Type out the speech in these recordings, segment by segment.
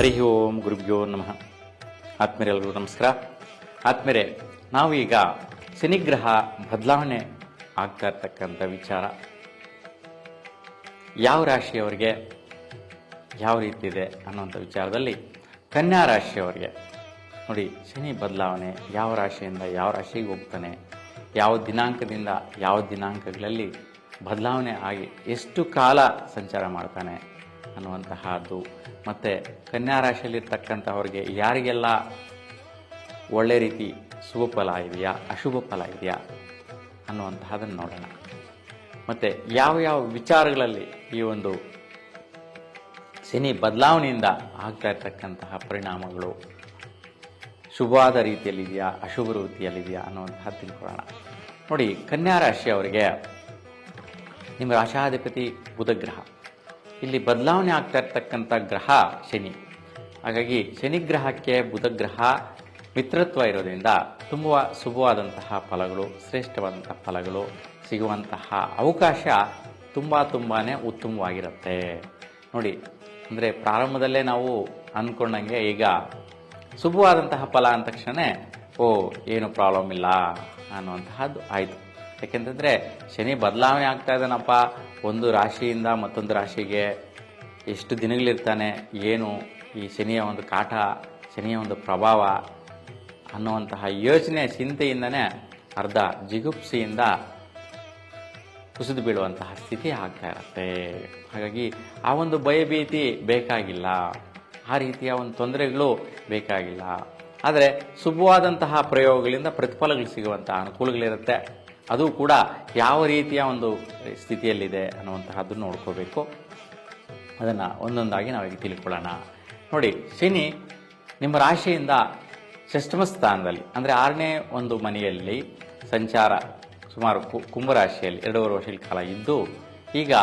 ಹರಿ ಓಂ ಗುರುಭ್ಯೋ ನಮಃ. ಆತ್ಮೀಯರೆಲ್ಲರಿಗೂ ನಮಸ್ಕಾರ. ಆತ್ಮೀಯರೇ ನಾವು ಈಗ ಶನಿಗ್ರಹ ಬದಲಾವಣೆ ಆಗ್ತಾ ಇರ್ತಕ್ಕಂಥ ವಿಚಾರ. ಯಾವ ರಾಶಿಯವರಿಗೆ ಯಾವ ರೀತಿ ಇದೆ ಅನ್ನುವಂಥ ವಿಚಾರದಲ್ಲಿ ಕನ್ಯಾ ರಾಶಿಯವರಿಗೆ ನೋಡಿ, ಶನಿ ಬದಲಾವಣೆ ಯಾವ ರಾಶಿಯಿಂದ ಯಾವ ರಾಶಿಗೆ ಹೋಗ್ತಾನೆ, ಯಾವ ದಿನಾಂಕದಿಂದ ಯಾವ ದಿನಾಂಕಗಳಲ್ಲಿ ಬದಲಾವಣೆ ಆಗಿ ಎಷ್ಟು ಕಾಲ ಸಂಚಾರ ಮಾಡ್ತಾನೆ ಅನ್ನುವಂತಹದ್ದು. ಮತ್ತು ಕನ್ಯಾ ರಾಶಿಯಲ್ಲಿರ್ತಕ್ಕಂಥವ್ರಿಗೆ ಯಾರಿಗೆಲ್ಲ ಒಳ್ಳೆ ರೀತಿ ಶುಭ ಫಲ ಇದೆಯಾ, ಅಶುಭ ಫಲ ಇದೆಯಾ ಅನ್ನುವಂತಹದನ್ನು ನೋಡೋಣ. ಮತ್ತು ಯಾವ ಯಾವ ವಿಚಾರಗಳಲ್ಲಿ ಈ ಒಂದು ಶನಿ ಬದಲಾವಣೆಯಿಂದ ಆಗ್ತಾ ಇರ್ತಕ್ಕಂತಹ ಪರಿಣಾಮಗಳು ಶುಭವಾದ ರೀತಿಯಲ್ಲಿದೆಯಾ ಅಶುಭ ರೀತಿಯಲ್ಲಿದೆಯಾ ಅನ್ನುವಂತಹ ತಿಳ್ಕೊಳ್ಳೋಣ. ನೋಡಿ, ಕನ್ಯಾ ರಾಶಿಯವರಿಗೆ ನಿಮ್ಮ ರಾಶಾಧಿಪತಿ ಬುಧ ಗ್ರಹ. ಇಲ್ಲಿ ಬದಲಾವಣೆ ಆಗ್ತಾ ಇರ್ತಕ್ಕಂಥ ಗ್ರಹ ಶನಿ. ಹಾಗಾಗಿ ಶನಿ ಗ್ರಹಕ್ಕೆ ಬುಧ ಗ್ರಹ ಮಿತ್ರತ್ವ ಇರೋದ್ರಿಂದ ತುಂಬ ಶುಭವಾದಂತಹ ಫಲಗಳು, ಶ್ರೇಷ್ಠವಾದಂತಹ ಫಲಗಳು ಸಿಗುವಂತಹ ಅವಕಾಶ ತುಂಬ ತುಂಬಾ ಉತ್ತಮವಾಗಿರುತ್ತೆ. ನೋಡಿ, ಅಂದರೆ ಪ್ರಾರಂಭದಲ್ಲೇ ನಾವು ಅಂದ್ಕೊಂಡಂಗೆ ಈಗ ಶುಭವಾದಂತಹ ಫಲ ಅಂದ ತಕ್ಷಣ ಓ, ಏನು ಪ್ರಾಬ್ಲಮ್ ಇಲ್ಲ ಅನ್ನುವಂತಹದ್ದು ಆಯಿತು. ಯಾಕೆಂತಂದರೆ ಶನಿ ಬದಲಾವಣೆ ಆಗ್ತಾ ಇದ್ದಾನಪ್ಪ ಒಂದು ರಾಶಿಯಿಂದ ಮತ್ತೊಂದು ರಾಶಿಗೆ ಎಷ್ಟು ದಿನಗಳಿರ್ತಾನೆ, ಏನು ಈ ಶನಿಯ ಒಂದು ಕಾಟ, ಶನಿಯ ಒಂದು ಪ್ರಭಾವ ಅನ್ನುವಂತಹ ಯೋಚನೆ ಚಿಂತೆಯಿಂದನೇ ಅರ್ಧ ಜಿಗುಪ್ಸೆಯಿಂದ ಕುಸಿದು ಬೀಳುವಂತಹ ಸ್ಥಿತಿ ಆಗ್ತಾ ಇರುತ್ತೆ. ಹಾಗಾಗಿ ಆ ಒಂದು ಭಯಭೀತಿ ಬೇಕಾಗಿಲ್ಲ. ಆ ರೀತಿಯ ಒಂದು ತೊಂದರೆಗಳು ಬೇಕಾಗಿಲ್ಲ. ಆದರೆ ಶುಭವಾದಂತಹ ಪ್ರಯೋಗಗಳಿಂದ ಪ್ರತಿಫಲಗಳು ಸಿಗುವಂತಹ ಅನುಕೂಲಗಳಿರುತ್ತೆ. ಅದು ಕೂಡ ಯಾವ ರೀತಿಯ ಒಂದು ಸ್ಥಿತಿಯಲ್ಲಿದೆ ಅನ್ನುವಂತಹದ್ದು ನೋಡ್ಕೋಬೇಕು. ಅದನ್ನು ಒಂದೊಂದಾಗಿ ನಾವೀಗ ತಿಳ್ಕೊಳ್ಳೋಣ. ನೋಡಿ, ಶನಿ ನಿಮ್ಮ ರಾಶಿಯಿಂದ ಷಷ್ಠಮ ಸ್ಥಾನದಲ್ಲಿ, ಅಂದರೆ ಆರನೇ ಒಂದು ಮನೆಯಲ್ಲಿ ಸಂಚಾರ ಸುಮಾರು ಕು- ಕುಂಭರಾಶಿಯಲ್ಲಿ, ಎರಡೂವರೆ ವರ್ಷಗಳ ಕಾಲ ಇದ್ದು, ಈಗ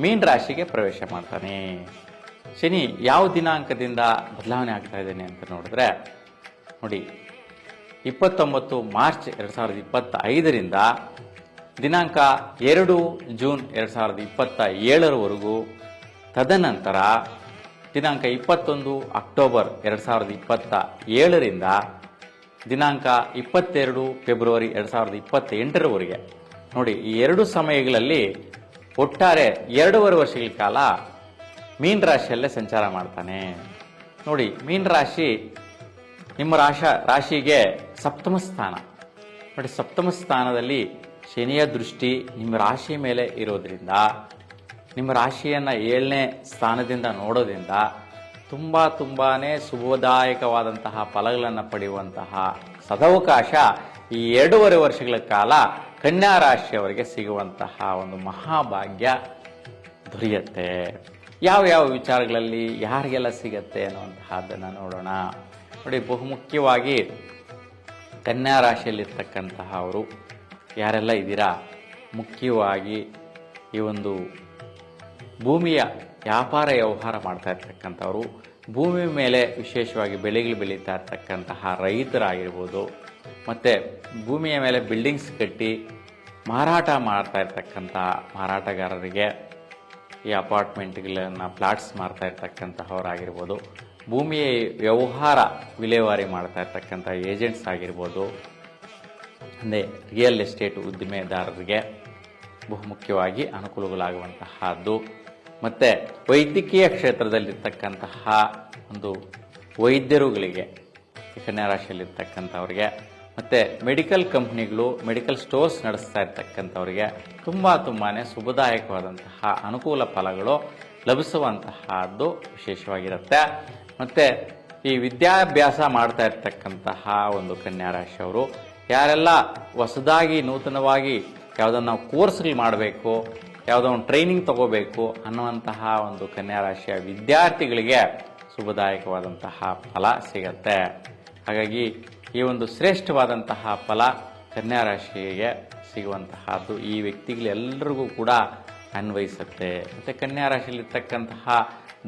ಮೀನ್ ರಾಶಿಗೆ ಪ್ರವೇಶ ಮಾಡ್ತಾನೆ. ಶನಿ ಯಾವ ದಿನಾಂಕದಿಂದ ಬದಲಾವಣೆ ಆಗ್ತಾ ಇದ್ದೇನೆ ಅಂತ ನೋಡಿದ್ರೆ, ನೋಡಿ ಇಪ್ಪತ್ತೊಂಬತ್ತು ಮಾರ್ಚ್ ಎರಡು ಸಾವಿರದ ಇಪ್ಪತ್ತ ಐದರಿಂದ ದಿನಾಂಕ ಎರಡು ಜೂನ್ ಎರಡು ಸಾವಿರದ ಇಪ್ಪತ್ತ ಏಳರವರೆಗೂ ತದನಂತರ ದಿನಾಂಕ ಇಪ್ಪತ್ತೊಂದು ಅಕ್ಟೋಬರ್ ಎರಡು ಸಾವಿರದ ಇಪ್ಪತ್ತ ಏಳರಿಂದ ದಿನಾಂಕ ಇಪ್ಪತ್ತೆರಡು ಫೆಬ್ರವರಿ ಎರಡು ಸಾವಿರದ ಇಪ್ಪತ್ತ ಎಂಟರವರೆಗೆ ನೋಡಿ, ಈ ಎರಡು ಸಮಯಗಳಲ್ಲಿ ಒಟ್ಟಾರೆ ಎರಡೂವರೆ ವರ್ಷಗಳ ಕಾಲ ಮೀನ್ ರಾಶಿಯಲ್ಲೇ ಸಂಚಾರ ಮಾಡ್ತಾನೆ. ನೋಡಿ ಮೀನ್ ರಾಶಿ ನಿಮ್ಮ ರಾಶ, ರಾಶಿಗೆ ಸಪ್ತಮ ಸ್ಥಾನ. ನೋಡಿ, ಸಪ್ತಮ ಸ್ಥಾನದಲ್ಲಿ ಶನಿಯ ದೃಷ್ಟಿ ನಿಮ್ಮ ರಾಶಿ ಮೇಲೆ ಇರೋದ್ರಿಂದ, ನಿಮ್ಮ ರಾಶಿಯನ್ನು ಏಳನೇ ಸ್ಥಾನದಿಂದ ನೋಡೋದ್ರಿಂದ ತುಂಬ ತುಂಬಾ ಶುಭದಾಯಕವಾದಂತಹ ಫಲಗಳನ್ನು ಪಡೆಯುವಂತಹ ಸದವಕಾಶ ಈ ಎರಡೂವರೆ ವರ್ಷಗಳ ಕಾಲ ಕನ್ಯಾ ರಾಶಿಯವರಿಗೆ ಸಿಗುವಂತಹ ಒಂದು ಮಹಾಭಾಗ್ಯ ದೊರೆಯುತ್ತೆ. ಯಾವ ಯಾವ ವಿಚಾರಗಳಲ್ಲಿ ಯಾರಿಗೆಲ್ಲ ಸಿಗತ್ತೆ ಅನ್ನುವಂತಹದ್ದನ್ನು ನೋಡೋಣ. ನೋಡಿ, ಬಹುಮುಖ್ಯವಾಗಿ ಕನ್ಯಾ ರಾಶಿಯಲ್ಲಿರ್ತಕ್ಕಂತಹ ಅವರು ಯಾರೆಲ್ಲ ಇದ್ದೀರಾ? ಮುಖ್ಯವಾಗಿ ಈ ಒಂದು ಭೂಮಿಯ ವ್ಯಾಪಾರ ವ್ಯವಹಾರ ಮಾಡ್ತಾ ಇರ್ತಕ್ಕಂಥವ್ರು, ಭೂಮಿ ಮೇಲೆ ವಿಶೇಷವಾಗಿ ಬೆಳೆಗಳು ಬೆಳೀತಾ ಇರ್ತಕ್ಕಂತಹ ರೈತರಾಗಿರ್ಬೋದು, ಮತ್ತು ಭೂಮಿಯ ಮೇಲೆ ಬಿಲ್ಡಿಂಗ್ಸ್ ಕಟ್ಟಿ ಮಾರಾಟ ಮಾಡ್ತಾ ಇರ್ತಕ್ಕಂಥ ಮಾರಾಟಗಾರರಿಗೆ ಈ ಅಪಾರ್ಟ್ಮೆಂಟ್ಗಳನ್ನು ಫ್ಲಾಟ್ಸ್ ಮಾರ್ತಾ ಇರ್ತಕ್ಕಂತಹವರಾಗಿರ್ಬೋದು ಭೂಮಿಯ ವ್ಯವಹಾರ ವಿಲೇವಾರಿ ಮಾಡ್ತಾ ಇರ್ತಕ್ಕಂಥ ಏಜೆಂಟ್ಸ್ ಆಗಿರ್ಬೋದು, ಅಂದರೆ ರಿಯಲ್ ಎಸ್ಟೇಟ್ ಉದ್ದಿಮೆದಾರರಿಗೆ ಬಹುಮುಖ್ಯವಾಗಿ ಅನುಕೂಲಗಳಾಗುವಂತಹದ್ದು. ಮತ್ತು ವೈದ್ಯಕೀಯ ಕ್ಷೇತ್ರದಲ್ಲಿರ್ತಕ್ಕಂತಹ ಒಂದು ವೈದ್ಯರುಗಳಿಗೆ, ಕನ್ಯಾ ರಾಶಿಯಲ್ಲಿರ್ತಕ್ಕಂಥವ್ರಿಗೆ, ಮತ್ತು ಮೆಡಿಕಲ್ ಕಂಪ್ನಿಗಳು ಮೆಡಿಕಲ್ ಸ್ಟೋರ್ಸ್ ನಡೆಸ್ತಾ ಇರ್ತಕ್ಕಂಥವ್ರಿಗೆ ತುಂಬ ತುಂಬಾ ಶುಭದಾಯಕವಾದಂತಹ ಅನುಕೂಲ ಫಲಗಳು ಲಭಿಸುವಂತಹದ್ದು ವಿಶೇಷವಾಗಿರುತ್ತೆ. ಮತ್ತು ಈ ವಿದ್ಯಾಭ್ಯಾಸ ಮಾಡ್ತಾ ಇರ್ತಕ್ಕಂತಹ ಒಂದು ಕನ್ಯಾ ರಾಶಿಯವರು ಯಾರೆಲ್ಲ ಹೊಸದಾಗಿ, ನೂತನವಾಗಿ ಯಾವುದನ್ನು ನಾವು ಕೋರ್ಸ್ಗಳು ಮಾಡಬೇಕು, ಯಾವುದೋ ಒಂದು ಟ್ರೈನಿಂಗ್ ತಗೋಬೇಕು ಅನ್ನುವಂತಹ ಒಂದು ಕನ್ಯಾ ರಾಶಿಯ ವಿದ್ಯಾರ್ಥಿಗಳಿಗೆ ಶುಭದಾಯಕವಾದಂತಹ ಫಲ ಸಿಗತ್ತೆ. ಹಾಗಾಗಿ ಈ ಒಂದು ಶ್ರೇಷ್ಠವಾದಂತಹ ಫಲ ಕನ್ಯಾ ರಾಶಿಗೆ ಸಿಗುವಂತಹದ್ದು ಈ ವ್ಯಕ್ತಿಗಳೆಲ್ಲರಿಗೂ ಕೂಡ ಅನ್ವಯಿಸುತ್ತೆ. ಮತ್ತು ಕನ್ಯಾ ರಾಶಿಯಲ್ಲಿರ್ತಕ್ಕಂತಹ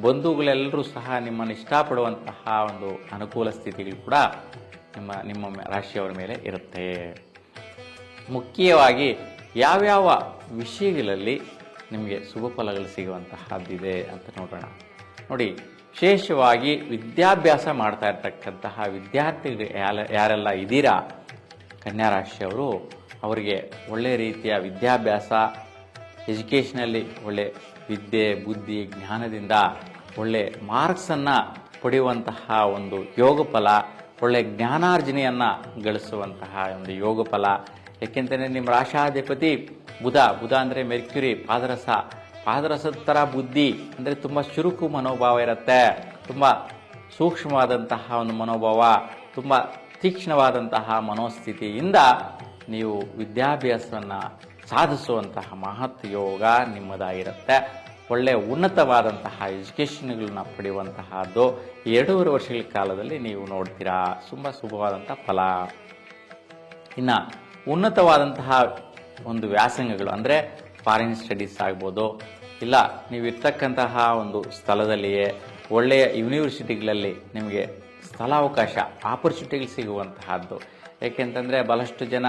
ಬಂಧುಗಳೆಲ್ಲರೂ ಸಹ ನಿಮ್ಮನ್ನು ಇಷ್ಟಪಡುವಂತಹ ಒಂದು ಅನುಕೂಲ ಸ್ಥಿತಿಗಳು ಕೂಡ ನಿಮ್ಮ ನಿಮ್ಮ ರಾಶಿಯವರ ಮೇಲೆ ಇರುತ್ತೆ. ಮುಖ್ಯವಾಗಿ ಯಾವ್ಯಾವ ವಿಷಯಗಳಲ್ಲಿ ನಿಮಗೆ ಶುಭ ಫಲಗಳು ಸಿಗುವಂತಹದ್ದಿದೆ ಅಂತ ನೋಡೋಣ. ನೋಡಿ, ವಿಶೇಷವಾಗಿ ವಿದ್ಯಾಭ್ಯಾಸ ಮಾಡ್ತಾ ಇರ್ತಕ್ಕಂತಹ ವಿದ್ಯಾರ್ಥಿಗಳು ಯಾರ ಯಾರೆಲ್ಲ ಇದ್ದೀರಾ, ಕನ್ಯಾ ರಾಶಿಯವರು, ಅವರಿಗೆ ಒಳ್ಳೆಯ ರೀತಿಯ ವಿದ್ಯಾಭ್ಯಾಸ, ಎಜುಕೇಷನಲ್ಲಿ ಒಳ್ಳೆ ವಿದ್ಯೆ, ಬುದ್ಧಿ, ಜ್ಞಾನದಿಂದ ಒಳ್ಳೆ ಮಾರ್ಕ್ಸನ್ನು ಪಡೆಯುವಂತಹ ಒಂದು ಯೋಗ ಫಲ ಒಳ್ಳೆ ಜ್ಞಾನಾರ್ಜನೆಯನ್ನು ಗಳಿಸುವಂತಹ ಒಂದು ಯೋಗ ಫಲ ಯಾಕೆಂತಂದರೆ ನಿಮ್ಮ ರಾಶಾಧಿಪತಿ ಬುಧ ಬುಧ ಅಂದರೆ ಮೆರ್ಕ್ಯುರಿ ಪಾದರಸ. ಪಾದರಸದ ಥರ ಬುದ್ಧಿ ಅಂದರೆ ತುಂಬ ಚುರುಕು ಮನೋಭಾವ ಇರುತ್ತೆ. ತುಂಬ ಸೂಕ್ಷ್ಮವಾದಂತಹ ಒಂದು ಮನೋಭಾವ, ತುಂಬ ತೀಕ್ಷ್ಣವಾದಂತಹ ಮನೋಸ್ಥಿತಿಯಿಂದ ನೀವು ವಿದ್ಯಾಭ್ಯಾಸವನ್ನು ಸಾಧಿಸುವಂತಹ ಮಹತ್ ಯೋಗ ನಿಮ್ಮದಾಗಿರುತ್ತೆ. ಒಳ್ಳೆಯ ಉನ್ನತವಾದಂತಹ ಎಜುಕೇಷನ್ಗಳನ್ನ ಪಡೆಯುವಂತಹದ್ದು ಎರಡೂವರೆ ವರ್ಷಗಳ ಕಾಲದಲ್ಲಿ ನೀವು ನೋಡ್ತೀರಾ. ತುಂಬ ಶುಭವಾದಂಥ ಫಲ. ಇನ್ನು ಉನ್ನತವಾದಂತಹ ಒಂದು ವ್ಯಾಸಂಗಗಳು ಅಂದರೆ ಫಾರಿನ್ ಸ್ಟಡೀಸ್ ಆಗ್ಬೋದು. ಇಲ್ಲ, ನೀವು ಇರ್ತಕ್ಕಂತಹ ಒಂದು ಸ್ಥಳದಲ್ಲಿಯೇ ಒಳ್ಳೆಯ ಯೂನಿವರ್ಸಿಟಿಗಳಲ್ಲಿ ನಿಮಗೆ ಸ್ಥಳಾವಕಾಶ ಆಪರ್ಚುನಿಟಿಗಳು ಸಿಗುವಂತಹದ್ದು. ಏಕೆಂತಂದರೆ ಬಹಳಷ್ಟು ಜನ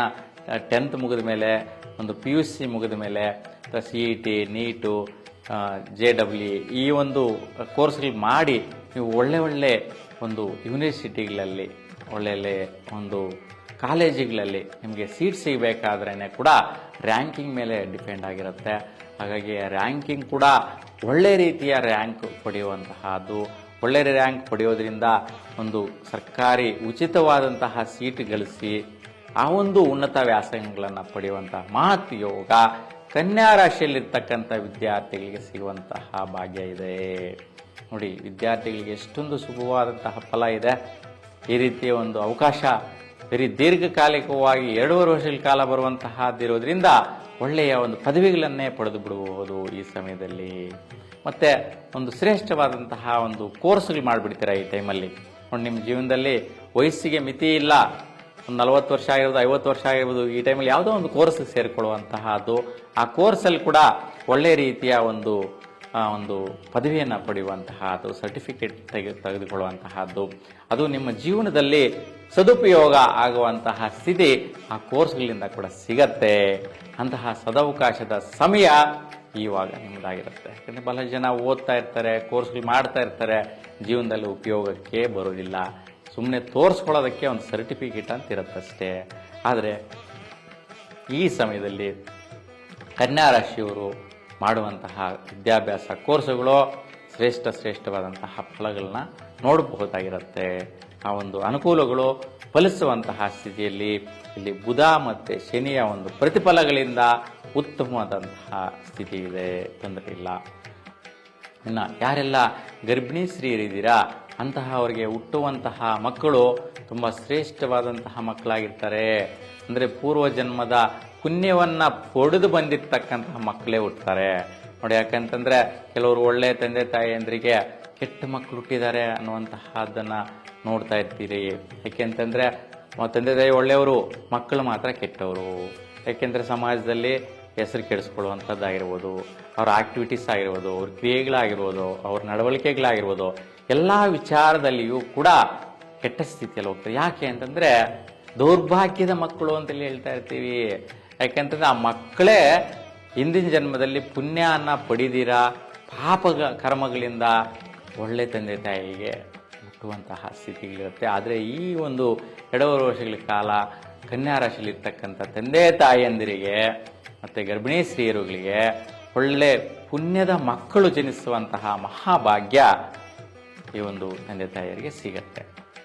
ಟೆಂತ್ ಮುಗಿದ ಮೇಲೆ ಒಂದು ಪಿ ಯು ಸಿ ಮುಗಿದ ಮೇಲೆ C E T NEET J W ಈ ಒಂದು ಕೋರ್ಸ್ಗಳು ಮಾಡಿ ನೀವು ಒಳ್ಳೆ ಒಳ್ಳೆ ಒಂದು ಯೂನಿವರ್ಸಿಟಿಗಳಲ್ಲಿ, ಒಳ್ಳೆ ಒಂದು ಕಾಲೇಜುಗಳಲ್ಲಿ ನಿಮಗೆ ಸೀಟ್ ಸಿಗಬೇಕಾದ್ರೇ ಕೂಡ ರ್ಯಾಂಕಿಂಗ್ ಮೇಲೆ ಡಿಪೆಂಡ್ ಆಗಿರುತ್ತೆ. ಹಾಗಾಗಿ ರ್ಯಾಂಕಿಂಗ್ ಕೂಡ ಒಳ್ಳೆ ರೀತಿಯ ರ್ಯಾಂಕ್ ಪಡೆಯುವಂತಹದ್ದು. ಒಳ್ಳೆ ರ್ಯಾಂಕ್ ಪಡೆಯೋದ್ರಿಂದ ಒಂದು ಸರ್ಕಾರಿ ಉಚಿತವಾದಂತಹ ಸೀಟ್ ಗಳಿಸಿ ಆ ಒಂದು ಉನ್ನತ ವ್ಯಾಸಂಗಗಳನ್ನು ಪಡೆಯುವಂತಹ ಮಹತ್ ಯೋಗ ಕನ್ಯಾ ರಾಶಿಯಲ್ಲಿರ್ತಕ್ಕಂಥ ವಿದ್ಯಾರ್ಥಿಗಳಿಗೆ ಸಿಗುವಂತಹ ಭಾಗ್ಯ ಇದೆ. ನೋಡಿ, ವಿದ್ಯಾರ್ಥಿಗಳಿಗೆ ಎಷ್ಟೊಂದು ಶುಭವಾದಂತಹ ಫಲ ಇದೆ. ಈ ರೀತಿಯ ಒಂದು ಅವಕಾಶ ಬರೀ ದೀರ್ಘಕಾಲಿಕವಾಗಿ ಎರಡೂವರೆ ವರ್ಷಗಳ ಕಾಲ ಬರುವಂತಹದ್ದಿರೋದ್ರಿಂದ ಒಳ್ಳೆಯ ಒಂದು ಪದವಿಗಳನ್ನೇ ಪಡೆದು ಬಿಡಬಹುದು ಈ ಸಮಯದಲ್ಲಿ. ಮತ್ತು ಒಂದು ಶ್ರೇಷ್ಠವಾದಂತಹ ಒಂದು ಕೋರ್ಸ್ಗಳು ಮಾಡಿಬಿಡ್ತೀರಾ ಈ ಟೈಮಲ್ಲಿ ನೋಡಿ, ನಿಮ್ಮ ಜೀವನದಲ್ಲಿ ವಯಸ್ಸಿಗೆ ಮಿತಿ ಇಲ್ಲ. ಒಂದು ನಲವತ್ತು ವರ್ಷ ಆಗಿರ್ಬೋದು, ಐವತ್ತು ವರ್ಷ ಆಗಿರ್ಬೋದು, ಈ ಟೈಮಲ್ಲಿ ಯಾವುದೋ ಒಂದು ಕೋರ್ಸ್ ಸೇರಿಕೊಳ್ಳುವಂತಹದ್ದು, ಆ ಕೋರ್ಸಲ್ಲಿ ಕೂಡ ಒಳ್ಳೆಯ ರೀತಿಯ ಒಂದು ಒಂದು ಪದವಿಯನ್ನು ಪಡೆಯುವಂತಹದ್ದು ಸರ್ಟಿಫಿಕೇಟ್ ತೆಗೆ, ತೆಗೆದುಕೊಳ್ಳುವಂತಹದ್ದು. ಅದು ನಿಮ್ಮ ಜೀವನದಲ್ಲಿ ಸದುಪಯೋಗ ಆಗುವಂತಹ ಸ್ಥಿತಿ ಆ ಕೋರ್ಸ್ಗಳಿಂದ ಕೂಡ ಸಿಗತ್ತೆ. ಅಂತಹ ಸದವಕಾಶದ ಸಮಯ ಇವಾಗ ನಿಮ್ಮದಾಗಿರುತ್ತೆ ಯಾಕಂದರೆ ಬಹಳ ಜನ ಓದ್ತಾ ಇರ್ತಾರೆ ಕೋರ್ಸ್ಗಳು ಮಾಡ್ತಾ ಇರ್ತಾರೆ, ಜೀವನದಲ್ಲಿ ಉಪಯೋಗಕ್ಕೆ ಬರೋದಿಲ್ಲ ಸುಮ್ಮನೆ ತೋರಿಸ್ಕೊಳ್ಳೋದಕ್ಕೆ ಒಂದು ಸರ್ಟಿಫಿಕೇಟ್ ಅಂತ ಇರುತ್ತಷ್ಟೇ. ಆದರೆ ಈ ಸಮಯದಲ್ಲಿ ಕನ್ಯಾ ರಾಶಿಯವರು ಮಾಡುವಂತಹ ವಿದ್ಯಾಭ್ಯಾಸ ಕೋರ್ಸುಗಳು ಶ್ರೇಷ್ಠ ಶ್ರೇಷ್ಠವಾದಂತಹ ಫಲಗಳನ್ನ ನೋಡಬಹುದಾಗಿರುತ್ತೆ. ಆ ಒಂದು ಅನುಕೂಲಗಳು ಫಲಿಸುವಂತಹ ಸ್ಥಿತಿಯಲ್ಲಿ ಇಲ್ಲಿ ಬುಧ ಮತ್ತು ಶನಿಯ ಒಂದು ಪ್ರತಿಫಲಗಳಿಂದ ಉತ್ತಮವಾದಂತಹ ಸ್ಥಿತಿ ಇದೆ. ತೊಂದರೆ ಇಲ್ಲ. ಇನ್ನು ಯಾರೆಲ್ಲ ಗರ್ಭಿಣಿ ಸ್ತ್ರೀಯರಿದ್ದೀರಾ ಅಂತಹ ಅವರಿಗೆ ಹುಟ್ಟುವಂತಹ ಮಕ್ಕಳು ತುಂಬ ಶ್ರೇಷ್ಠವಾದಂತಹ ಮಕ್ಕಳಾಗಿರ್ತಾರೆ. ಅಂದರೆ ಪೂರ್ವ ಜನ್ಮದ ಪುಣ್ಯವನ್ನ ಪಡೆದು ಬಂದಿರ್ತಕ್ಕಂತಹ ಮಕ್ಕಳೇ ಹುಟ್ಟುತ್ತಾರೆ ನೋಡಿ ಯಾಕಂತಂದರೆ ಕೆಲವರು ಒಳ್ಳೆ ತಂದೆ ತಾಯಿಯಂದ್ರಿಗೆ ಕೆಟ್ಟ ಮಕ್ಕಳು ಹುಟ್ಟಿದ್ದಾರೆ ಅನ್ನುವಂತಹದ್ದನ್ನು ನೋಡ್ತಾ ಇರ್ತೀರಿ ಯಾಕೆಂತಂದರೆ ತಂದೆ ತಾಯಿ ಒಳ್ಳೆಯವರು, ಮಕ್ಕಳು ಮಾತ್ರ ಕೆಟ್ಟವರು. ಯಾಕೆಂದರೆ ಸಮಾಜದಲ್ಲಿ ಹೆಸರು ಕೆಡಿಸ್ಕೊಳ್ಳುವಂಥದ್ದಾಗಿರ್ಬೋದು, ಅವ್ರ ಆಕ್ಟಿವಿಟೀಸ್ ಆಗಿರ್ಬೋದು, ಅವ್ರ ಕ್ರಿಯೆಗಳಾಗಿರ್ಬೋದು, ಅವ್ರ ನಡವಳಿಕೆಗಳಾಗಿರ್ಬೋದು, ಎಲ್ಲ ವಿಚಾರದಲ್ಲಿಯೂ ಕೂಡ ಕೆಟ್ಟ ಸ್ಥಿತಿಯಲ್ಲಿ ಹೋಗ್ತಾರೆ. ಯಾಕೆ ಅಂತಂದರೆ ದೌರ್ಭಾಗ್ಯದ ಮಕ್ಕಳು ಅಂತೇಳಿ ಹೇಳ್ತಾ ಇರ್ತೀವಿ. ಯಾಕೆಂತಂದ್ರೆ ಆ ಮಕ್ಕಳೇ ಹಿಂದಿನ ಜನ್ಮದಲ್ಲಿ ಪುಣ್ಯನ ಪಡಿದಿರ ಪಾಪ ಕರ್ಮಗಳಿಂದ ಒಳ್ಳೆ ತಂದೆ ತಾಯಿಗೆ ಮುಟ್ಟುವಂತಹ ಸ್ಥಿತಿಗಳಿರುತ್ತೆ. ಆದರೆ ಈ ಒಂದು ಎರಡೂವರೆ ವರ್ಷಗಳ ಕಾಲ ಕನ್ಯಾ ರಾಶಿಯಲ್ಲಿರ್ತಕ್ಕಂಥ ತಂದೆ ತಾಯಿಯಂದಿರಿಗೆ ಮತ್ತು ಗರ್ಭಿಣಿ ಸ್ತ್ರೀಯರುಗಳಿಗೆ ಒಳ್ಳೆ ಪುಣ್ಯದ ಮಕ್ಕಳು ಜನಿಸುವಂತಹ ಮಹಾಭಾಗ್ಯ ಈ ಒಂದು ತಂದೆ ತಾಯಿಯರಿಗೆ ಸಿಗತ್ತೆ.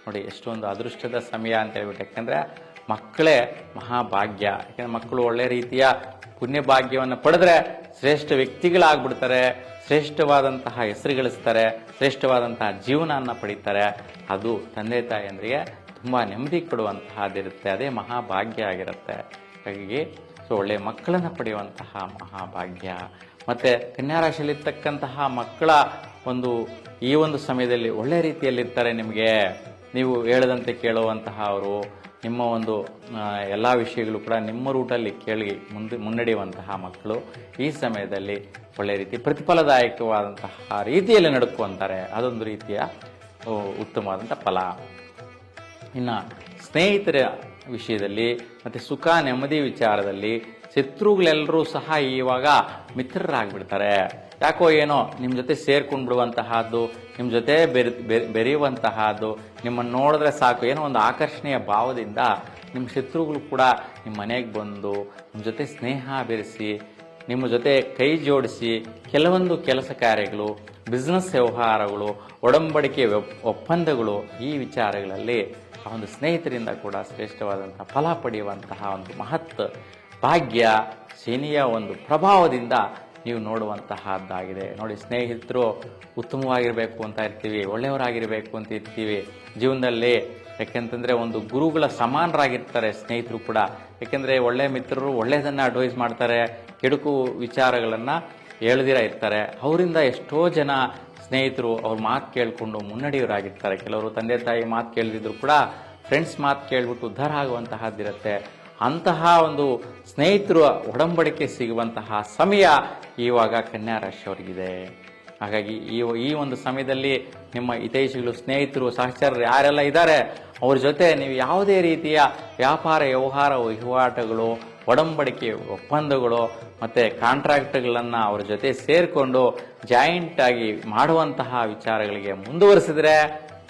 ನೋಡಿ, ಎಷ್ಟೊಂದು ಅದೃಷ್ಟದ ಸಮಯ ಅಂತ ಹೇಳ್ಬಿಟ್ಟು, ಯಾಕಂದ್ರೆ ಮಕ್ಕಳೇ ಮಹಾಭಾಗ್ಯ. ಯಾಕಂದ್ರೆ ಮಕ್ಕಳು ಒಳ್ಳೆ ರೀತಿಯ ಪುಣ್ಯ ಭಾಗ್ಯವನ್ನು ಪಡೆದ್ರೆ ಶ್ರೇಷ್ಠ ವ್ಯಕ್ತಿಗಳಾಗ್ಬಿಡ್ತಾರೆ, ಶ್ರೇಷ್ಠವಾದಂತಹ ಹೆಸರು ಗಳಿಸ್ತಾರೆ, ಶ್ರೇಷ್ಠವಾದಂತಹ ಜೀವನವನ್ನು ಪಡೀತಾರೆ. ಅದು ತಂದೆ ತಾಯಿಯಂದ್ರಿಗೆ ತುಂಬ ನೆಮ್ಮದಿ ಕೊಡುವಂತಹದ್ದಿರುತ್ತೆ. ಅದೇ ಮಹಾಭಾಗ್ಯ ಆಗಿರುತ್ತೆ. ಹಾಗಾಗಿ ಸೊ ಒಳ್ಳೆಯ ಮಕ್ಕಳನ್ನು ಪಡೆಯುವಂತಹ ಮಹಾಭಾಗ್ಯ. ಮತ್ತು ಕನ್ಯಾ ರಾಶಿಯಲ್ಲಿರ್ತಕ್ಕಂತಹ ಮಕ್ಕಳ ಒಂದು, ಈ ಒಂದು ಸಮಯದಲ್ಲಿ ಒಳ್ಳೆಯ ರೀತಿಯಲ್ಲಿರ್ತಾರೆ ನಿಮಗೆ. ನೀವು ಹೇಳದಂತೆ ಕೇಳುವಂತಹ ಅವರು, ನಿಮ್ಮ ಒಂದು ಎಲ್ಲ ವಿಷಯಗಳು ಕೂಡ ನಿಮ್ಮ ರೂಟಲ್ಲಿ ಕೇಳಿ ಮುಂದೆ, ಮುನ್ನಡೆಯುವಂತಹ ಮಕ್ಕಳು ಈ ಸಮಯದಲ್ಲಿ ಒಳ್ಳೆ ರೀತಿ ಪ್ರತಿಫಲದಾಯಕವಾದಂತಹ ರೀತಿಯಲ್ಲಿ ನಡ್ಕೊಂತಾರೆ. ಅದೊಂದು ರೀತಿಯ ಉತ್ತಮವಾದಂಥ ಫಲ. ಇನ್ನು ಸ್ನೇಹಿತರ ವಿಷಯದಲ್ಲಿ ಮತ್ತು ಸುಖ ನೆಮ್ಮದಿ ವಿಚಾರದಲ್ಲಿ ಶತ್ರುಗಳೆಲ್ಲರೂ ಸಹ ಇವಾಗ ಮಿತ್ರರಾಗ್ಬಿಡ್ತಾರೆ. ಯಾಕೋ ಏನೋ ನಿಮ್ಮ ಜೊತೆ ಸೇರ್ಕೊಂಡು ಬಿಡುವಂತಹದ್ದು ನಿಮ್ಮ ಜೊತೆ ಬೆರೆ, ಬೆರೆ- ಬೆರೆಯುವಂತಹದ್ದು, ನಿಮ್ಮನ್ನು ನೋಡಿದ್ರೆ ಸಾಕು, ಏನೋ ಒಂದು ಆಕರ್ಷಣೆಯ ಭಾವದಿಂದ ನಿಮ್ಮ ಶತ್ರುಗಳು ಕೂಡ ನಿಮ್ಮ ಮನೆಗೆ ಬಂದು ನಿಮ್ಮ ಜೊತೆ ಸ್ನೇಹ ಬೆರೆಸಿ, ನಿಮ್ಮ ಜೊತೆ ಕೈ ಜೋಡಿಸಿ ಕೆಲವೊಂದು ಕೆಲಸ ಕಾರ್ಯಗಳು ಬಿಸ್ನೆಸ್ ವ್ಯವಹಾರಗಳು, ಒಡಂಬಡಿಕೆ ಒಪ್ಪಂದಗಳು ಈ ವಿಚಾರಗಳಲ್ಲಿ ಆ ಒಂದು ಸ್ನೇಹಿತರಿಂದ ಕೂಡ ಶ್ರೇಷ್ಠವಾದಂತಹ ಫಲ ಪಡೆಯುವಂತಹ ಒಂದು ಮಹತ್ ಭಾಗ್ಯ ಶನಿಯ ಒಂದು ಪ್ರಭಾವದಿಂದ ನೀವು ನೋಡುವಂತಹದ್ದಾಗಿದೆ. ನೋಡಿ ಸ್ನೇಹಿತರು, ಉತ್ತಮವಾಗಿರಬೇಕು ಅಂತ ಇರ್ತೀವಿ, ಒಳ್ಳೆಯವರಾಗಿರಬೇಕು ಅಂತ ಇರ್ತೀವಿ ಜೀವನದಲ್ಲಿ. ಯಾಕೆಂತಂದರೆ ಒಂದು ಗುರುಗಳ ಸಮಾನರಾಗಿರ್ತಾರೆ ಸ್ನೇಹಿತರು ಕೂಡ. ಯಾಕೆಂದರೆ ಒಳ್ಳೆಯ ಮಿತ್ರರು ಒಳ್ಳೆಯದನ್ನು ಅಡ್ವೈಸ್ ಮಾಡ್ತಾರೆ, ಕೆಡುಕು ವಿಚಾರಗಳನ್ನು ಹೇಳ್ದಿರ ಇರ್ತಾರೆ. ಅವರಿಂದ ಎಷ್ಟೋ ಜನ ಸ್ನೇಹಿತರು ಅವ್ರ ಮಾತು ಕೇಳಿಕೊಂಡು ಮುನ್ನಡೆಯವರಾಗಿರ್ತಾರೆ. ಕೆಲವರು ತಂದೆ ತಾಯಿ ಮಾತು ಕೇಳದಿದ್ರು ಕೂಡ ಫ್ರೆಂಡ್ಸ್ ಮಾತು ಕೇಳಿಬಿಟ್ಟು ಉದ್ಧಾರ ಆಗುವಂತಹದ್ದಿರುತ್ತೆ ಅಂತಹ ಒಂದು ಸ್ನೇಹಿತರು ಒಡಂಬಡಿಕೆ ಸಿಗುವಂತಹ ಸಮಯ ಇವಾಗ ಕನ್ಯಾ ರಾಶಿಯವರಿಗಿದೆ ಹಾಗಾಗಿ ಈ ಈ ಒಂದು ಸಮಯದಲ್ಲಿ ನಿಮ್ಮ ಹಿತೈಷಿಗಳು, ಸ್ನೇಹಿತರು, ಸಹಚರರು ಯಾರೆಲ್ಲ ಇದ್ದಾರೆ, ಅವ್ರ ಜೊತೆ ನೀವು ಯಾವುದೇ ರೀತಿಯ ವ್ಯಾಪಾರ, ವ್ಯವಹಾರ, ವಹಿವಾಟುಗಳು ಒಡಂಬಡಿಕೆ ಒಪ್ಪಂದಗಳು ಮತ್ತು ಕಾಂಟ್ರಾಕ್ಟ್ಗಳನ್ನು ಅವ್ರ ಜೊತೆ ಸೇರಿಕೊಂಡು ಜಾಯಿಂಟ್ ಆಗಿ ಮಾಡುವಂತಹ ವಿಚಾರಗಳಿಗೆ ಮುಂದುವರಿಸಿದರೆ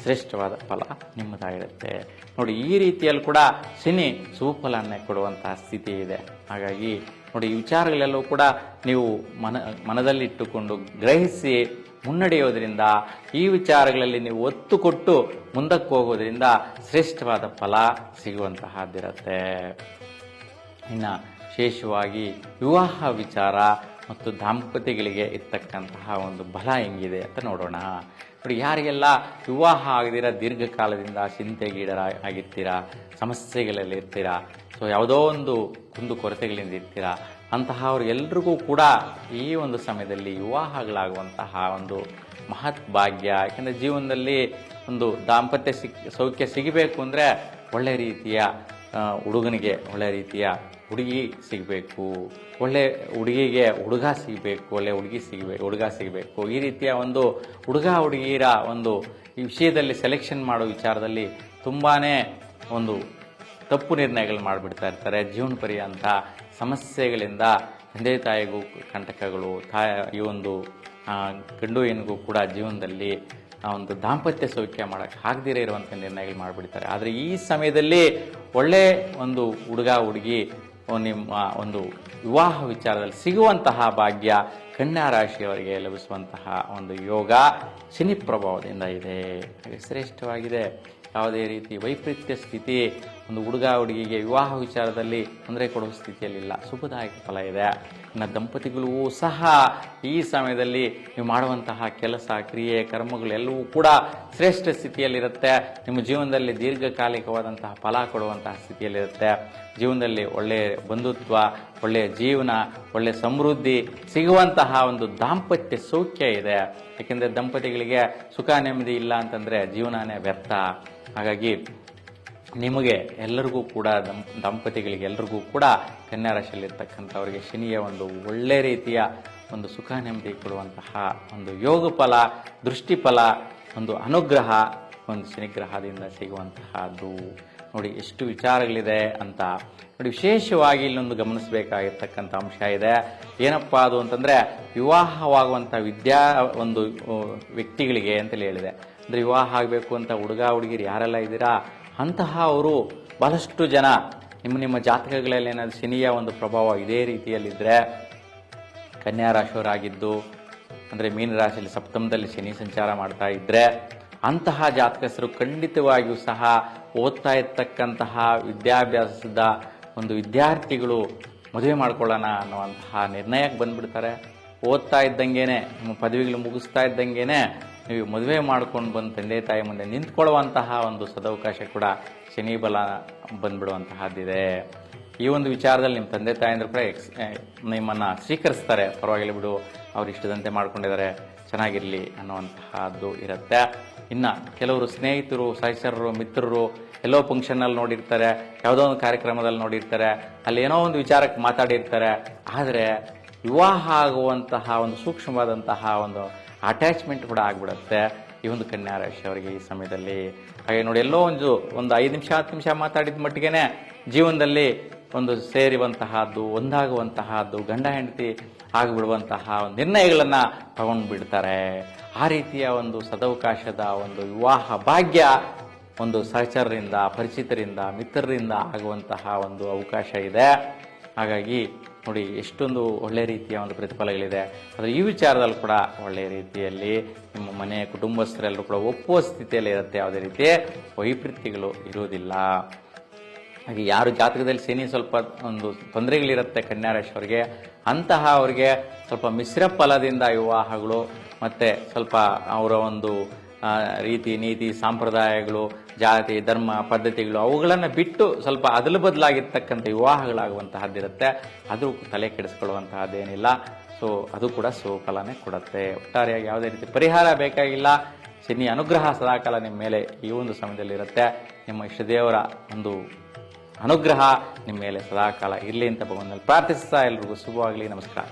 ಶ್ರೇಷ್ಠವಾದ ಫಲ ನಿಮ್ಮದಾಗಿರುತ್ತೆ. ನೋಡಿ, ಈ ರೀತಿಯಲ್ಲಿ ಕೂಡ ಶನಿ ಸುಫಲನ್ನೇ ಕೊಡುವಂತಹ ಸ್ಥಿತಿ ಇದೆ. ಹಾಗಾಗಿ ನೋಡಿ, ಈ ವಿಚಾರಗಳೆಲ್ಲವೂ ಕೂಡ ನೀವು ಮನ, ಮನದಲ್ಲಿಟ್ಟುಕೊಂಡು ಗ್ರಹಿಸಿ ಮುನ್ನಡೆಯೋದ್ರಿಂದ, ಈ ವಿಚಾರಗಳಲ್ಲಿ ನೀವು ಒತ್ತು ಕೊಟ್ಟು ಮುಂದಕ್ಕೆ ಹೋಗೋದ್ರಿಂದ ಶ್ರೇಷ್ಠವಾದ ಫಲ ಸಿಗುವಂತಹದ್ದಿರುತ್ತೆ. ಇನ್ನು ವಿಶೇಷವಾಗಿ ವಿವಾಹ ವಿಚಾರ ಮತ್ತು ದಾಂಪತ್ಯಗಳಿಗೆ ಇರ್ತಕ್ಕಂತಹ ಒಂದು ಬಲ ಹೆಂಗಿದೆ ಅಂತ ನೋಡೋಣ. ನೋಡಿ, ಯಾರಿಗೆಲ್ಲ ವಿವಾಹ ಆಗದಿರ ದೀರ್ಘಕಾಲದಿಂದ ಚಿಂತೆಗೀಡರ ಆಗಿರ್ತೀರಾ ಸಮಸ್ಯೆಗಳಲ್ಲಿ ಇರ್ತೀರಾ ಸೊ ಯಾವುದೋ ಒಂದು ಕುಂದು ಕೊರತೆಗಳಿಂದ ಇರ್ತೀರಾ ಅಂತಹವ್ರಿಗೆಲ್ರಿಗೂ ಕೂಡ ಈ ಒಂದು ಸಮಯದಲ್ಲಿ ವಿವಾಹಗಳಾಗುವಂತಹ ಒಂದು ಮಹತ್ ಭಾಗ್ಯ. ಯಾಕೆಂದರೆ ಜೀವನದಲ್ಲಿ ಒಂದು ದಾಂಪತ್ಯ ಸಿಕ್, ಸೌಖ್ಯ ಸಿಗಬೇಕು ಅಂದರೆ ಒಳ್ಳೆ ರೀತಿಯ ಹುಡುಗನಿಗೆ ಒಳ್ಳೆ ರೀತಿಯ ಹುಡುಗಿ ಸಿಗಬೇಕು, ಒಳ್ಳೆ ಹುಡುಗಿಗೆ ಹುಡುಗ ಸಿಗಬೇಕು, ಒಳ್ಳೆ ಹುಡುಗಿ ಸಿಗಬೇಕು ಹುಡುಗ ಸಿಗಬೇಕು. ಈ ರೀತಿಯ ಒಂದು ಹುಡುಗ ಹುಡುಗಿಯರ ಒಂದು ಈ ವಿಷಯದಲ್ಲಿ ಸೆಲೆಕ್ಷನ್ ಮಾಡೋ ವಿಚಾರದಲ್ಲಿ ತುಂಬಾ ಒಂದು ತಪ್ಪು ನಿರ್ಣಯಗಳು ಮಾಡಿಬಿಡ್ತಾ ಇರ್ತಾರೆ. ಜೀವನ ಪರ್ಯಂತ ಸಮಸ್ಯೆಗಳಿಂದ ತಂದೆ ತಾಯಿಗೂ ಕಂಟಕಗಳು, ತಾಯ ಈ ಒಂದು ಗಂಡು ಹೆಣ್ಣಿಗೂ ಕೂಡ ಜೀವನದಲ್ಲಿ ಒಂದು ದಾಂಪತ್ಯ ಸೌಖ್ಯ ಮಾಡೋಕ್ಕೆ ಆಗದಿರೇ ಇರುವಂಥ ನಿರ್ಣಯಗಳು ಮಾಡಿಬಿಡ್ತಾರೆ. ಆದರೆ ಈ ಸಮಯದಲ್ಲಿ ಒಳ್ಳೆ ಒಂದು ಹುಡುಗ, ಹುಡುಗಿ ನಿಮ್ಮ ಒಂದು ವಿವಾಹ ವಿಚಾರದಲ್ಲಿ ಸಿಗುವಂತಹ ಭಾಗ್ಯ ಕನ್ಯಾ ರಾಶಿಯವರಿಗೆ ಲಭಿಸುವಂತಹ ಒಂದು ಯೋಗ ಶನಿ ಪ್ರಭಾವದಿಂದ ಇದೆ ಶ್ರೇಷ್ಠವಾಗಿದೆ. ಯಾವುದೇ ರೀತಿ ವೈಪರೀತ್ಯ ಸ್ಥಿತಿ ಒಂದು ಹುಡುಗ ಹುಡುಗಿಗೆ ವಿವಾಹ ವಿಚಾರದಲ್ಲಿ ತೊಂದರೆ ಕೊಡುವ ಸ್ಥಿತಿಯಲ್ಲಿಲ್ಲ. ಶುಭದಾಯಕ ಫಲ ಇದೆ. ಇನ್ನು ದಂಪತಿಗಳು ಸಹ ಈ ಸಮಯದಲ್ಲಿ ನೀವು ಮಾಡುವಂತಹ ಕೆಲಸ, ಕ್ರಿಯೆ ಕರ್ಮಗಳೆಲ್ಲವೂ ಕೂಡ ಶ್ರೇಷ್ಠ ಸ್ಥಿತಿಯಲ್ಲಿರುತ್ತೆ. ನಿಮ್ಮ ಜೀವನದಲ್ಲಿ ದೀರ್ಘಕಾಲಿಕವಾದಂತಹ ಫಲ ಕೊಡುವಂತಹ ಸ್ಥಿತಿಯಲ್ಲಿರುತ್ತೆ. ಜೀವನದಲ್ಲಿ ಒಳ್ಳೆಯ ಬಂಧುತ್ವ, ಒಳ್ಳೆಯ ಜೀವನ, ಒಳ್ಳೆಯ ಸಮೃದ್ಧಿ ಸಿಗುವಂತಹ ಒಂದು ದಾಂಪತ್ಯ ಸೌಖ್ಯ ಇದೆ. ಯಾಕೆಂದರೆ ದಂಪತಿಗಳಿಗೆ ಸುಖ ನೆಮ್ಮದಿ ಇಲ್ಲ ಅಂತಂದರೆ ಜೀವನನೇ ವ್ಯರ್ಥ. ಹಾಗಾಗಿ ನಿಮಗೆ ಎಲ್ಲರಿಗೂ ಕೂಡ ದಂಪತಿಗಳಿಗೆ ಎಲ್ಲರಿಗೂ ಕೂಡ ಕನ್ಯಾ ರಾಶಿಯಲ್ಲಿರ್ತಕ್ಕಂಥವ್ರಿಗೆ ಶನಿಯ ಒಂದು ಒಳ್ಳೆ ರೀತಿಯ ಒಂದು ಸುಖ ನೆಮ್ಮದಿ ಕೊಡುವಂತಹ ಒಂದು ಯೋಗ ಫಲ ದೃಷ್ಟಿಫಲ ಒಂದು ಅನುಗ್ರಹ, ಒಂದು ಶನಿಗ್ರಹದಿಂದ ಸಿಗುವಂತಹದ್ದು. ನೋಡಿ, ಎಷ್ಟು ವಿಚಾರಗಳಿದೆ ಅಂತ. ನೋಡಿ, ವಿಶೇಷವಾಗಿ ಇಲ್ಲೊಂದು ಗಮನಿಸಬೇಕಾಗಿರ್ತಕ್ಕಂಥ ಅಂಶ ಇದೆ. ಏನಪ್ಪ ಅದು ಅಂತಂದ್ರೆ, ವಿವಾಹವಾಗುವಂಥ ವಿದ್ಯಾ, ಒಂದು ವ್ಯಕ್ತಿಗಳಿಗೆ ಅಂತೇಳಿ ಹೇಳಿದೆ. ಅಂದ್ರೆ ವಿವಾಹ ಆಗಬೇಕು ಅಂತ ಹುಡುಗ, ಹುಡುಗಿರು ಯಾರೆಲ್ಲ ಇದ್ದೀರಾ? ಅಂತಹ ಅವರು ಬಹಳಷ್ಟು ಜನ ನಿಮ್ಮ ನಿಮ್ಮ ಜಾತಕಗಳಲ್ಲಿ ಏನಾದ್ರು ಶನಿಯ ಒಂದು ಪ್ರಭಾವ ಇದೇ ರೀತಿಯಲ್ಲಿದ್ದರೆ ಕನ್ಯಾ ರಾಶಿಯವರಾಗಿದ್ದು ಅಂದರೆ ಮೀನರಾಶಿಯಲ್ಲಿ ಸಪ್ತಮದಲ್ಲಿ ಶನಿ ಸಂಚಾರ ಮಾಡ್ತಾ ಇದ್ದರೆ ಅಂತಹ ಜಾತಕಸ್ಥರು ಖಂಡಿತವಾಗಿಯೂ ಸಹ ಓದ್ತಾ ಇರ್ತಕ್ಕಂತಹ ವಿದ್ಯಾಭ್ಯಾಸದ ಒಂದು ವಿದ್ಯಾರ್ಥಿಗಳು ಮದುವೆ ಮಾಡ್ಕೊಳ್ಳೋಣ ಅನ್ನುವಂತಹ ನಿರ್ಣಯಕ್ಕೆ ಬಂದ್ಬಿಡ್ತಾರೆ. ಓದ್ತಾ ಇದ್ದಂಗೆ ನಿಮ್ಮ ಪದವಿಗಳು ಮುಗಿಸ್ತಾ ಇದ್ದಂಗೆನೆ ನೀವು ಮದುವೆ ಮಾಡ್ಕೊಂಡು ಬಂದು ತಂದೆ ತಾಯಿ ಮುಂದೆ ನಿಂತ್ಕೊಳ್ಳುವಂತಹ ಒಂದು ಸದವಕಾಶ ಕೂಡ ಶನಿ ಬಲ ಬಂದ್ಬಿಡುವಂತಹದ್ದಿದೆ. ಈ ಒಂದು ವಿಚಾರದಲ್ಲಿ ನಿಮ್ಮ ತಂದೆ ತಾಯಂದ್ರು ಕೂಡ ಎಕ್ಸ್ ನಿಮ್ಮನ್ನು ಸ್ವೀಕರಿಸ್ತಾರೆ. ಪರವಾಗಿಲ್ಲ ಬಿಡು, ಅವ್ರು ಇಷ್ಟದಂತೆ ಮಾಡ್ಕೊಂಡಿದ್ದಾರೆ, ಚೆನ್ನಾಗಿರಲಿ ಅನ್ನುವಂತಹದ್ದು ಇರುತ್ತೆ. ಇನ್ನು ಕೆಲವರು ಸ್ನೇಹಿತರು, ಸಹಚರರು, ಮಿತ್ರರು ಎಲ್ಲೋ ಫಂಕ್ಷನಲ್ಲಿ ನೋಡಿರ್ತಾರೆ, ಯಾವುದೋ ಒಂದು ಕಾರ್ಯಕ್ರಮದಲ್ಲಿ ನೋಡಿರ್ತಾರೆ, ಅಲ್ಲಿ ಏನೋ ಒಂದು ವಿಚಾರಕ್ಕೆ ಮಾತಾಡಿರ್ತಾರೆ. ಆದರೆ ವಿವಾಹ ಆಗುವಂತಹ ಒಂದು ಸೂಕ್ಷ್ಮವಾದಂತಹ ಒಂದು ಅಟ್ಯಾಚ್ಮೆಂಟ್ ಕೂಡ ಆಗ್ಬಿಡುತ್ತೆ ಈ ಒಂದು ಕನ್ಯಾ ರಾಶಿ ಅವರಿಗೆ ಈ ಸಮಯದಲ್ಲಿ. ಹಾಗೆ ನೋಡಿ, ಎಲ್ಲೋ ಒಂದು ಒಂದು ಐದು ನಿಮಿಷ, ಹತ್ತು ನಿಮಿಷ ಮಾತಾಡಿದ ಮಟ್ಟಿಗೆನೆ ಜೀವನದಲ್ಲಿ ಒಂದು ಸೇರಿವಂತಹದ್ದು, ಒಂದಾಗುವಂತಹದ್ದು, ಗಂಡ, ಹೆಂಡತಿ ಆಗಿಬಿಡುವಂತಹ ಒಂದು ನಿರ್ಣಯಗಳನ್ನು ತಗೊಂಡು ಬಿಡ್ತಾರೆ. ಆ ರೀತಿಯ ಒಂದು ಸದವಕಾಶದ ಒಂದು ವಿವಾಹ ಭಾಗ್ಯ ಒಂದು ಸಹಚರರಿಂದ, ಪರಿಚಿತರಿಂದ, ಮಿತ್ರರಿಂದ ಆಗುವಂತಹ ಒಂದು ಅವಕಾಶ ಇದೆ. ಹಾಗಾಗಿ ನೋಡಿ, ಎಷ್ಟೊಂದು ಒಳ್ಳೆ ರೀತಿಯ ಒಂದು ಪ್ರತಿಫಲಗಳಿದೆ. ಆದರೆ ಈ ವಿಚಾರದಲ್ಲಿ ಕೂಡ ಒಳ್ಳೆಯ ರೀತಿಯಲ್ಲಿ ನಿಮ್ಮ ಮನೆ ಕುಟುಂಬಸ್ಥರೆಲ್ಲರೂ ಕೂಡ ಒಪ್ಪುವ ಸ್ಥಿತಿಯಲ್ಲಿ ಇರುತ್ತೆ. ಯಾವುದೇ ರೀತಿ ವೈಪರೀತ್ಯಗಳು ಇರುವುದಿಲ್ಲ. ಹಾಗೆ ಯಾರು ಜಾತಕದಲ್ಲಿ ಶನಿ ಸ್ವಲ್ಪ ಒಂದು ತೊಂದರೆಗಳಿರುತ್ತೆ ಕನ್ಯಾ ರಾಶಿಯವರಿಗೆ ಅಂತಹ ಅವರಿಗೆ ಸ್ವಲ್ಪ ಮಿಶ್ರ ಫಲದಿಂದ ವಿವಾಹಗಳು ಮತ್ತು ಸ್ವಲ್ಪ ಅವರ ಒಂದು ರೀತಿ ನೀತಿ, ಸಂಪ್ರದಾಯಗಳು, ಜಾತಿ, ಧರ್ಮ, ಪದ್ಧತಿಗಳು, ಅವುಗಳನ್ನು ಬಿಟ್ಟು ಸ್ವಲ್ಪ ಅದಲು ಬದಲಾಗಿರ್ತಕ್ಕಂಥ ವಿವಾಹಗಳಾಗುವಂತಹದ್ದಿರುತ್ತೆ. ಅದು ತಲೆ ಕೆಡಿಸ್ಕೊಳ್ಳುವಂತಹದ್ದೇನಿಲ್ಲ. ಸೊ ಅದು ಕೂಡ ಸುಫಲನೇ ಕೊಡುತ್ತೆ. ಒಟ್ಟಾರೆಯಾಗಿ ಯಾವುದೇ ರೀತಿ ಪರಿಹಾರ ಬೇಕಾಗಿಲ್ಲ. ಶನಿ ಅನುಗ್ರಹ ಸದಾಕಾಲ ನಿಮ್ಮ ಮೇಲೆ ಈ ಒಂದು ಸಮಯದಲ್ಲಿ ಇರುತ್ತೆ ನಿಮ್ಮ ಇಷ್ಟದೇವರ ಒಂದು ಅನುಗ್ರಹ ನಿಮ್ಮ ಮೇಲೆ ಸದಾಕಾಲ ಇರಲಿ ಅಂತ ಭಗವಂತನಲ್ಲಿ ಪ್ರಾರ್ಥಿಸ್ತಾ ಎಲ್ರಿಗೂ ಶುಭವಾಗಲಿ. ನಮಸ್ಕಾರ.